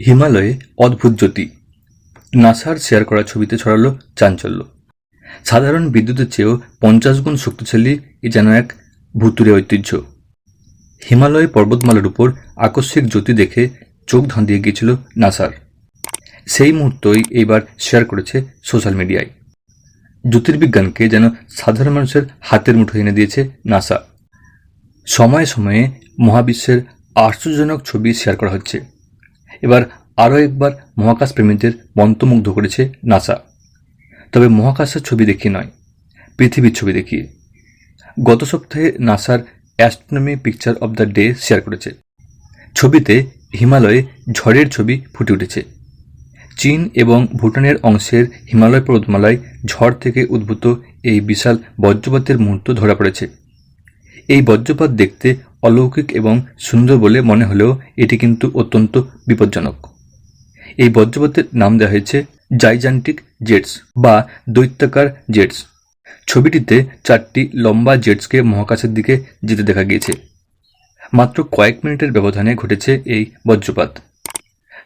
হিমালয়ে অদ্ভুত জ্যোতি। নাসার শেয়ার করা ছবিতে ছড়ালো চাঞ্চল্য। সাধারণ বিদ্যুতের চেয়েও পঞ্চাশ গুণ শক্তিশালী এ যেন এক ভুতুরে ঐতিহ্য। হিমালয় পর্বতমালার উপর আকস্মিক জ্যোতি দেখে চোখ ধাঁধিয়ে গিয়েছিল নাসার। সেই মুহূর্তই এইবার শেয়ার করেছে সোশ্যাল মিডিয়ায়। জ্যোতির্বিজ্ঞানকে যেন সাধারণ মানুষের হাতের মুঠো এনে দিয়েছে নাসা। সময়ে সময়ে মহাবিশ্বের আশ্চর্যজনক ছবি শেয়ার করা হচ্ছে। এবার আরও একবার মহাকাশ প্রেমীদের মন্ত্রমুগ্ধ করেছে নাসা। তবে মহাকাশের ছবি দেখিয়ে নয়, পৃথিবীর ছবি দেখিয়ে গত সপ্তাহে নাসার astronomy picture of the day share করেছে। ছবিতে হিমালয়ে ঝড়ের ছবি ফুটে উঠেছে। চীন এবং ভুটানের অংশের হিমালয় পর্বতমালায় ঝড় থেকে উদ্ভূত এই বিশাল বজ্রপাতের মুহূর্ত ধরা পড়েছে। এই বজ্রপাত দেখতে অলৌকিক এবং সুন্দর বলে মনে হলেও এটি কিন্তু অত্যন্ত বিপজ্জনক। এই বজ্রপাতের নাম দেওয়া হয়েছে জাইজান্টিক জেটস বা দৈত্যাকার জেটস। ছবিটিতে চারটি লম্বা জেটসকে মহাকাশের দিকে যেতে দেখা গিয়েছে। মাত্র কয়েক মিনিটের ব্যবধানে ঘটেছে এই বজ্রপাত।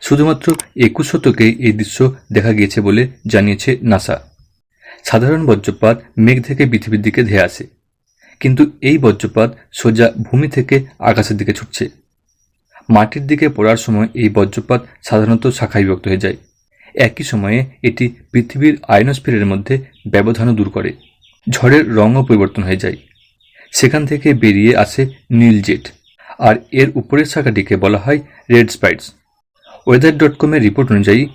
শুধুমাত্র একুশ শতকেই এই দৃশ্য দেখা গিয়েছে বলে জানিয়েছে নাসা। সাধারণ বজ্রপাত মেঘ থেকে পৃথিবীর দিকে ধেয়ে আসে। কিন্তু এই বজ্রপাত সোজা ভূমি থেকে আকাশের দিকে ছুটছে। মাটির দিকে পড়ার সময় এই বজ্রপাত সাধারণত শাখায় বিভক্ত হয়ে যায়। একই সময়ে এটি পৃথিবীর আয়নোস্ফিয়ারের মধ্যে ব্যবধানও দূর করে। ঝড়ের রঙও পরিবর্তন হয়ে যায়। সেখান থেকে বেরিয়ে আসে নীল জেট। আর এর উপরের শাখাটিকে বলা হয় রেড স্পাইটস ওয়েদার ডট কমের রিপোর্ট অনুযায়ী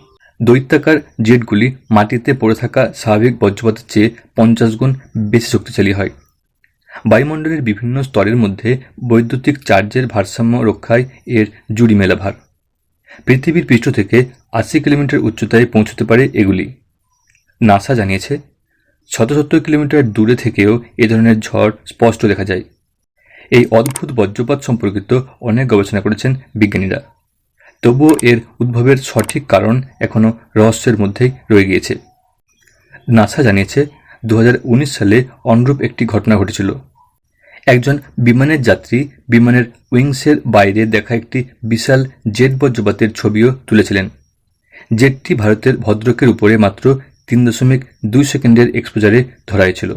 দৈত্যাকার জেটগুলি মাটিতে পড়ে থাকা স্বাভাবিক বজ্রপাতের চেয়ে পঞ্চাশ গুণ বেশি শক্তিশালী হয়। বায়ুমণ্ডলের বিভিন্ন স্তরের মধ্যে বৈদ্যুতিক চার্জের ভারসাম্য রক্ষায় এর জুড়ি মেলা ভার পৃথিবীর পৃষ্ঠ থেকে আশি কিলোমিটার উচ্চতায় পৌঁছতে পারে এগুলি। নাসা জানিয়েছে শত সত্তর কিলোমিটার দূরে থেকেও এ ধরনের ঝড় স্পষ্ট দেখা যায়। এই অদ্ভুত বজ্রপাত সম্পর্কিত অনেক গবেষণা করেছেন বিজ্ঞানীরা। তবুও এর উদ্ভবের সঠিক কারণ এখনও রহস্যের মধ্যেই রয়ে গিয়েছে। নাসা জানিয়েছে দু হাজার উনিশ সালে অনুরূপ একটি ঘটনা ঘটেছিল। একজন বিমানের যাত্রী বিমানের উইংসের বাইরে দেখা একটি বিশাল জেট বজ্রপাতের ছবিও তুলেছিলেন। জেটটি ভারতের ভদ্রকের উপরে মাত্র তিন দশমিক দুই সেকেন্ডের এক্সপোজারে ধরা হয়েছিল